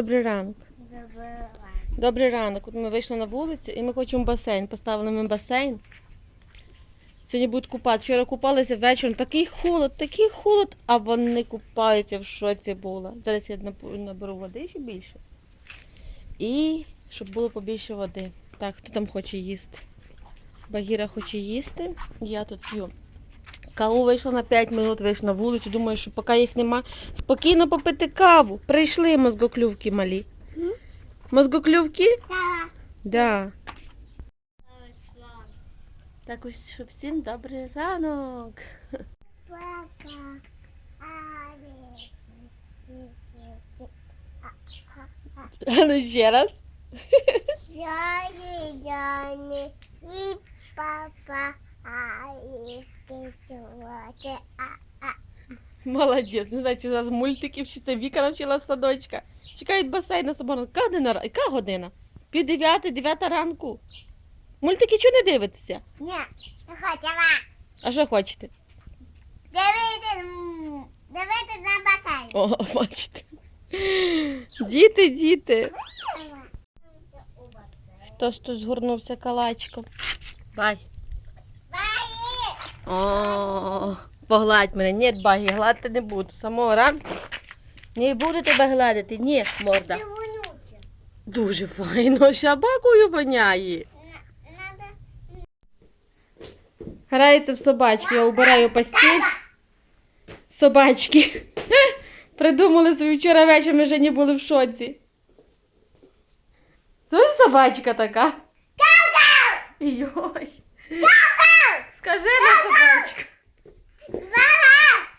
Добрий ранок. Добрий ранок. От ми вийшли на вулицю і ми хочемо басейн. Поставили ми басейн. Сьогодні будуть купати. Вчора купалися вечором. Такий холод, такий холод, а вони купаються в шоці було. Зараз я наберу води ще більше. І щоб було побільше води. Так, хто там хоче їсти? Багіра хоче їсти. Я тут п'ю. Каву вийшла на 5 минут, вийшла на вулицю. Думаю, що поки їх нема, спокійно попити каву. Прийшли мозгоклювки малі. Мозгоклювки? Так. Да. Так ось, щоб всім добрий ранок. Пока. А ну ще раз. Johnny, Johnny, и папа, Молодець. Не знаю, чи зараз мультиків, чи це Віка навчила з садочка. Чекають басейн на собору. Яка Яка година? Пів дев'яти, дев'ята ранку. Мультики чого не дивитеся? Ні, не хочемо. А що хочете? Дивіться, м, дивіться на басейн. О, бачите. Діти, діти. Хтось тут згорнувся калачком. Бай. О, погладь мене. Ні, багі, гладити не буду. Самого ранку. Не буду тебе гладити. Ні, морда. Ти вонюча. Дуже файно. Собакою воняє. Грається в собачки. Я убираю постіль. Собачки. Придумали собі вчора вечором ми вже не були в шоці. Це собачка така. Йой. Скажи на собачка.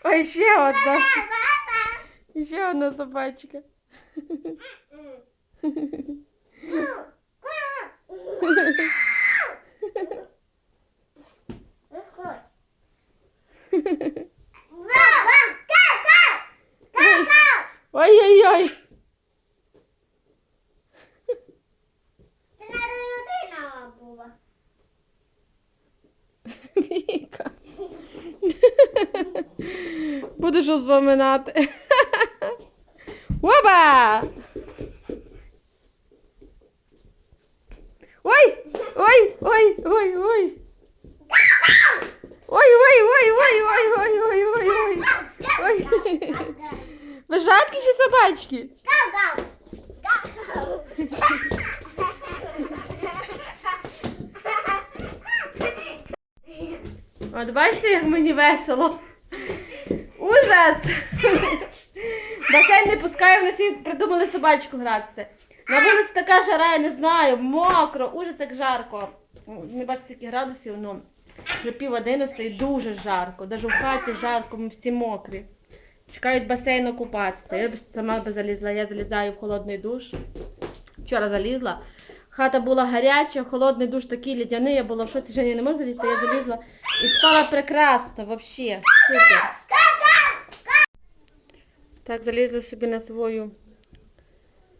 Ой, ще одна. Ще одна собачка. Ой-ой-ой. Будеш розпоминати. Опа! Ой! Ой! Ой! Ой! Ой! Ой, ой, ой, ой, ой, ой, ой, ой, ой. Ой. Ви жадкі чи собачки? От бачите, як мені весело. Ужас! Басейн не пускає, вони всі придумали собачку гратися. На вулиці така жара, я не знаю, мокро, ужас як жарко. Не бачите, скільки градусів, ну вже пів одинадцятої дуже жарко. Навіть в хаті жарко, ми всі мокрі. Чекають басейну купатися. Я б сама би залізла, я залізаю в холодний душ. Вчора залізла. Хата була гаряча, холодний душ такий лідяний, я була в шоці, Женя не може залізти, я залізла і спала прекрасно, вообще. Супер. Так, залізла собі на свою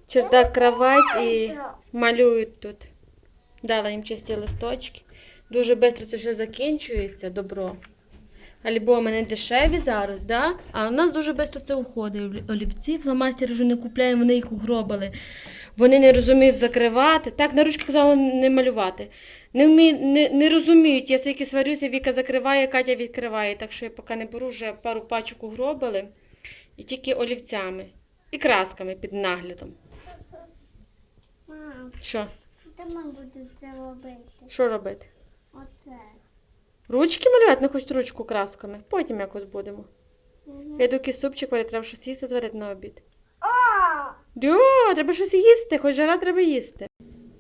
чердак кровать і малюють тут. Дала їм чисті листочки. Дуже швидко це все закінчується, добро. Альбоми не дешеві зараз, да? а в нас дуже швидко це уходить. Олі- Олівці фломастери вже не купляємо, вони їх угробили. Вони не розуміють закривати. Так, на ручки казала не малювати. Не, вмі... не, не розуміють, я тільки сварюся, Віка закриває, Катя відкриває. Так що я поки не беру, вже пару пачок угробили. І тільки олівцями. І красками під наглядом. Мам, Що? що ми будемо це робити? Що робити? Оце. Ручки малювати, не хоч ручку красками. Потім якось будемо. Мгм. Я якийсь супчик варити, треба щось їсти зварити на обід. О! Дьо, треба щось їсти, хоч жара треба їсти.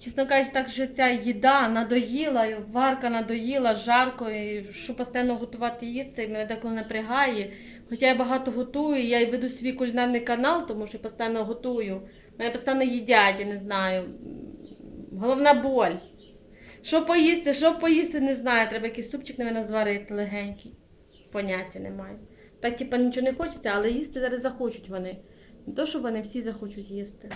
Чесно кажучи, так що ця їда надоїла, і варка надоїла, жарко, і що постійно готувати їсти, мене деколи напрягає. Хоча я багато готую, я і веду свій кулінарний канал, тому що я постійно готую. Мене постійно їдять, я не знаю. Головна боль. Що поїсти, що поїсти, не знаю. Треба якийсь супчик, мабуть, зварити легенький. Поняття немає. Так, типа, нічого не хочеться, але їсти зараз захочуть вони. Не то, що вони всі захочуть їсти.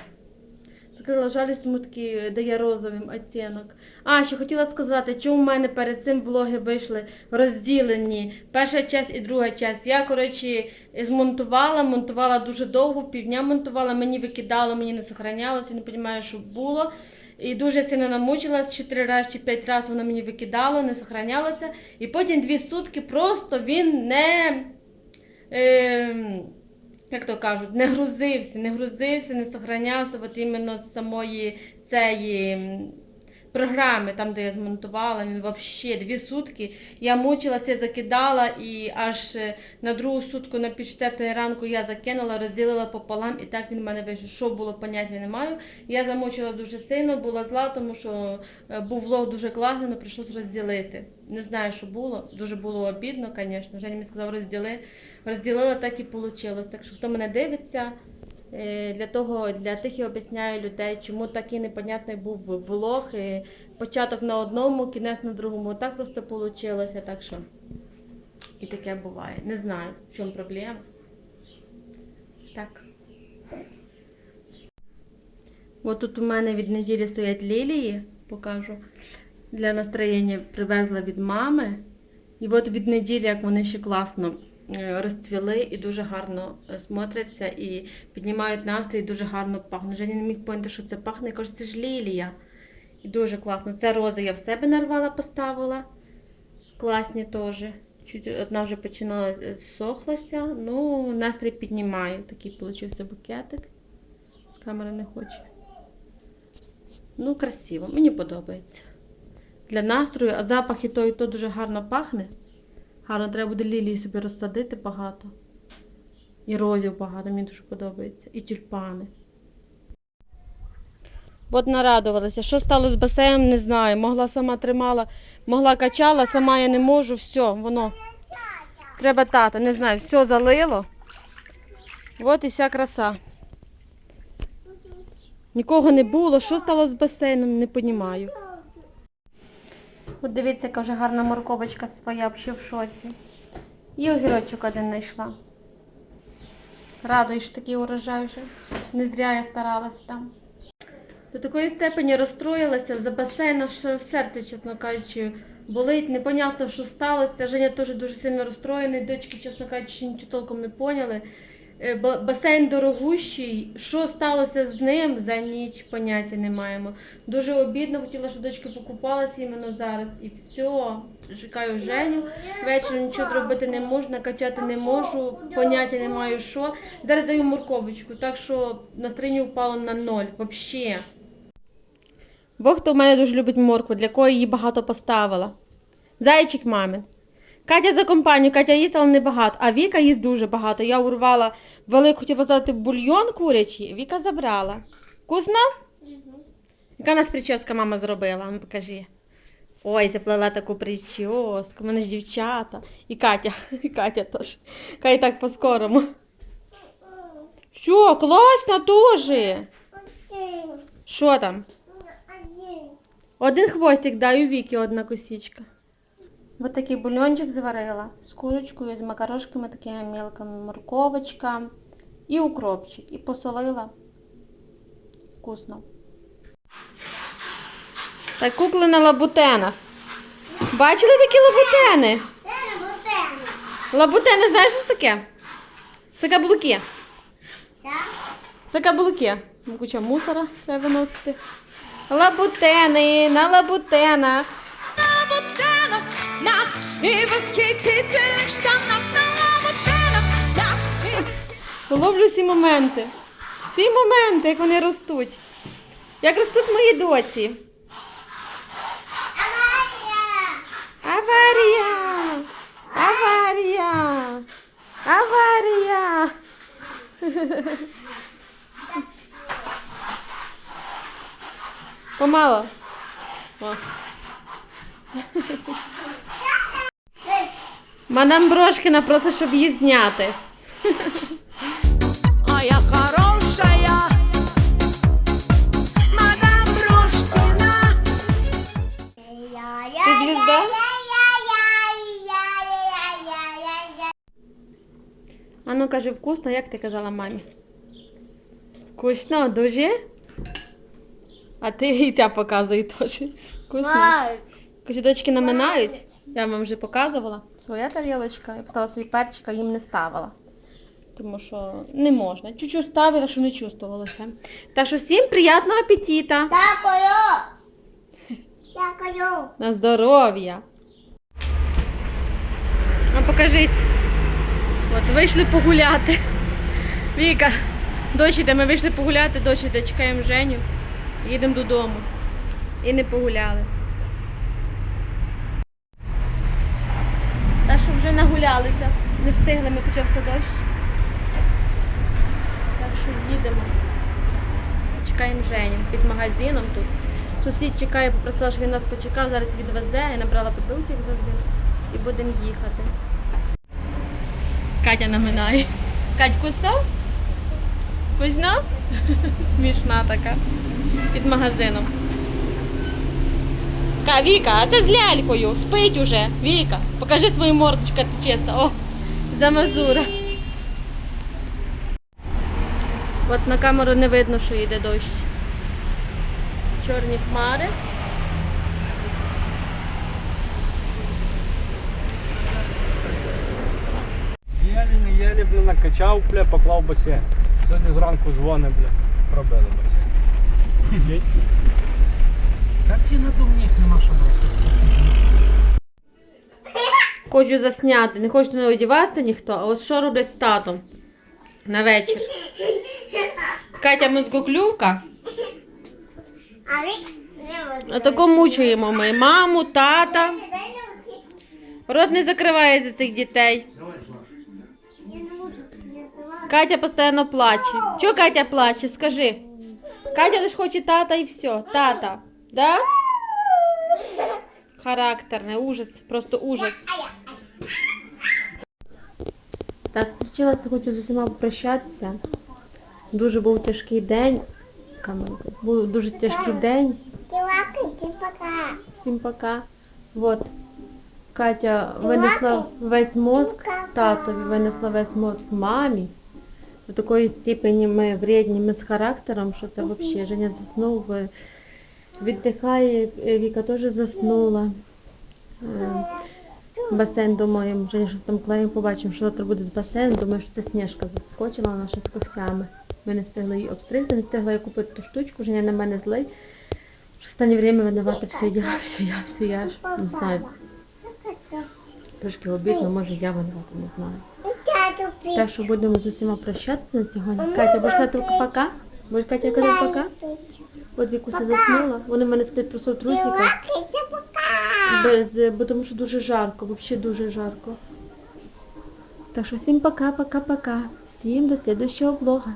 Сказала жалість, тому такий дає розовим оттінок. А, ще хотіла сказати, чому в мене перед цим блоги вийшли розділені. Перша часть і друга часть. Я, коротше, змонтувала, монтувала дуже довго, півдня монтувала, мені викидало, мені не сохранялося, не розумію, що було. І дуже сильно намучилась, чотири рази чи п'ять разів воно мені викидало, не сохранялося. І потім дві сутки просто він не, е, як то кажуть, не грузився, не грузився, не сохранявся от іменно з самої цієї програми, там де я змонтувала, він взагалі дві сутки. Я мучилася, закидала і аж е, на другу сутку на пів четвертої ранку я закинула, розділила пополам і так він в мене вийшов. Що було, поняття не маю. Я замучила дуже сильно, була зла, тому що е, був влог дуже класний, але прийшлось розділити. Не знаю, що було. Дуже було обідно, звісно. Женя мені сказав, розділи. Розділила, так і вийшло. Так що хто мене дивиться, для того, для тих і об'ясняю людей, чому такий непонятний був влог. і Початок на одному, кінець на другому. Так просто вийшло. Так що і таке буває. Не знаю, в чому проблема. Так. От тут у мене від неділі стоять лілії, покажу. Для настроєння привезла від мами. І от від неділі, як вони ще класно е, розцвіли і дуже гарно е, смотряться і піднімають настрій, і дуже гарно пахнуть. Женя не міг поняти, що це пахне, я кажу, це ж лілія. І дуже класно. Це рози я в себе нарвала, поставила. Класні теж. Чуть одна вже починала е, сохлася. Ну, настрій піднімаю. Такий получився букетик. З камери не хоче. Ну, красиво, мені подобається. Для настрою, а запах і то, і то дуже гарно пахне. Гарно, треба буде лілії собі розсадити багато. І розів багато, мені дуже подобається. І тюльпани. От нарадувалася. Що стало з басейном, не знаю. Могла сама тримала, могла качала, сама я не можу, все, воно. Треба тата, не знаю, все залило. От і вся краса. Нікого не було. Що стало з басейном, не розумію. От дивіться, яка вже гарна морковочка своя, взагалі в шоці. І огірочок один знайшла. Радуєш такий урожай вже. Не зря я старалась там. До такої степені розстроїлася за басейном, що в серці, чесно кажучи, болить. Непонятно, що сталося. Женя теж дуже сильно розстроєний. Дочки, чесно кажучи, нічого толком не поняли. Е, ба- Басейн дорогущий. Що сталося з ним за ніч, поняття не маємо. Дуже обідно, хотіла, щоб дочка покупалася іменно зараз. І все. Чекаю Женю. Ввечері нічого зробити не можу, накачати не можу, поняття не маю що. Зараз даю морковочку, так що настроєння впало на ноль. Взагалі. Бог хто в мене дуже любить моркву, для кого її багато поставила. Зайчик мамин. Катя за компанію, Катя їсть, але не багато, а Віка їсть дуже багато. Я урвала велику, хотіла дати бульйон курячий, Віка забрала. Вкусно? Яка в нас прическа мама зробила? Ну покажи. Ой, заплела таку прическу, в мене ж дівчата. І Катя, і Катя теж. Катя так по-скорому. Що, класно теж. Що там? Один хвостик дай у Віки одна косичка. Вот такий бульончик зварила з курочкою, з макарошками такими мелкими, морковочка і укропчик. І посолила. Вкусно. Так кукли на лабутенах. Бачили такі лабутени? Лабутени, знаєш, що таке? Це каблуки. Це каблуки. Ну, Куча мусора треба виносити. Лабутени, на лабутенах. І восхитительних штанах на ламутенах, нах, і восхитительних Ловлю всі моменти. Всі моменти, як вони ростуть. Як ростуть мої доці. Аварія! Аварія! Аварія! Помало. О. Мадам Брошкина просить, щоб її зняти. А я хорошая, мадам Брошкина. Ти звізда? А ну кажи, вкусно, як ти казала мамі? Вкусно, дуже? А ти яйця показуй теж. Вкусно. Май. Козідочки наминають. Я вам вже показувала. Своя тарілочка. Я поставила свій перчик, а їм не ставила. Тому що не можна. Чуть-чуть ставила, що не чувствувалося. Так що всім приятного апетита. Дякую. Дякую. На здоров'я. Ну покажись. От вийшли погуляти. Віка, дощ іде, ми вийшли погуляти, дощ іде, чекаємо Женю. Їдемо додому. І не погуляли. Так що вже нагулялися. Не встигли, ми почався дощ. Так що їдемо. Чекаємо Женю під магазином тут. Сусід чекає, попросила, щоб він нас почекав, зараз відвезе, я набрала продуктів завжди і будемо їхати. Катя наминає. Кать, кустав? Візьмав? Смішна така. Під магазином. Ка, Віка, а це з лялькою. Спить уже. Віка, покажи свою мордочку, ти чиста. О, замазура. От на камеру не видно, що йде дощ. Чорні хмари. Єлі, не єлі, бля, накачав, бля, поклав басейн. Сьогодні зранку дзвони, бля, пробили басейн. Та ці надувних нема що брати. Хочу засняти, не хочу не одягатися ніхто, а от що роблять з татом на вечір. Катя мозгоклювка, А ви не а тако мучуємо ми маму, тата. Рот не закриває за цих дітей. Катя постійно плаче. Чого Катя плаче? Скажи. Катя лише хоче тата і все. Тата. Да? Характерне, ужас, просто ужас. Так, включилася, хочу з усіма попрощатися. Дуже був тяжкий день. Камера. Був дуже тяжкий день. Дякую, пока. Всім пока. Вот. Катя винесла весь мозк татові, винесла весь мозк мамі. До такої степені ми вредні, ми з характером, що це взагалі. Женя заснув, е, Віддихає, е, Віка теж заснула. Е, Басейн думаємо, Женя щось там клеїмо, побачимо, що завтра буде з басейну. Думаю, що це Сніжка заскочила наша з когтями. Ми не встигли її обстригти, не встигла я купити ту штучку, Женя на мене злий. В останнє время винувати все я, все я, все я. Не знаю, трошки обідно, може я винувати, не знаю. Так що будемо з усіма прощатися на сьогодні. Катя, будеш казати пока? Будеш Катя казати пока? От Вікуся заснула. Вони в мене сплять просто в трусиках. Без, бо тому що дуже жарко, взагалі дуже жарко. Так що всім пока, пока, пока. Всім до слідущого влога.